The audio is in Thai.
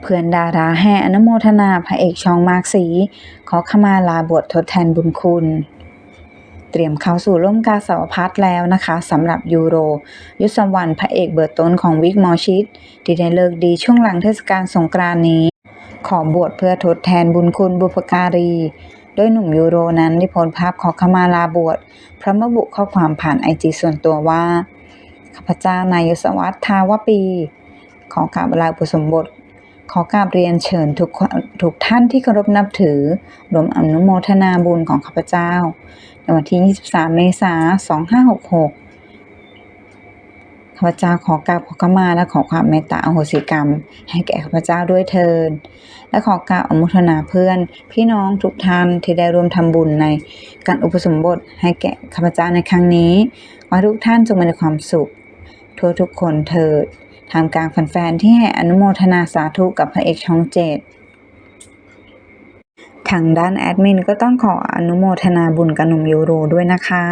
เพื่อนดาราแห่อนุโมทนาพระเอกช่องมากสี ขอขมาลาบวชทดแทนบุญคุณ เตรียมเข้าสู่ร่มกาสาวพัฒน์แล้วนะคะสำหรับยูโร ยุสวรรณพระเอกเบอร์ต้นของวิกมอชิดที่ได้เลิกดีช่วงหลังเทศกาลสงกรานนี้ ขอบวชเพื่อทดแทนบุญคุณบุพการีโดยหนุ่มยูโรนั้นได้โพสต์ภาพขอขมาลาบวชพร้อมระบุข้อความผ่านไอจีส่วนตัวว่าข้าพเจ้านายยศวัฒน์ทาวปี ขอกราบลาอุปสมบท ขอกราบเรียนเชิญทุกทุกท่านที่เคารพนับถือรวมอนุโมทนาบุญของข้าพเจ้า ในวันที่ 23 เมษายน 2566 ข้าพเจ้าขอกราบขอขมาและขอความเมตตาอโหสิกรรม ให้แก่ข้าพเจ้าด้วยเทิน และขอกราบอนุโมทนาเพื่อน พี่น้องทุกท่านที่ได้ร่วมทำบุญในการอุปสมบทให้แก่ข้าพเจ้าในครั้งนี้ขอให้ทุกท่านจงมีความสุข ทั่วทุกคนเถิด ทำกลางแฟนๆที่ให้อนุโมทนาสาธุกับพระเอกช่องเจ็ดทางด้านแอดมินก็ต้องขออนุโมทนาบุญกับหนุ่มยูโรด้วยนะคะ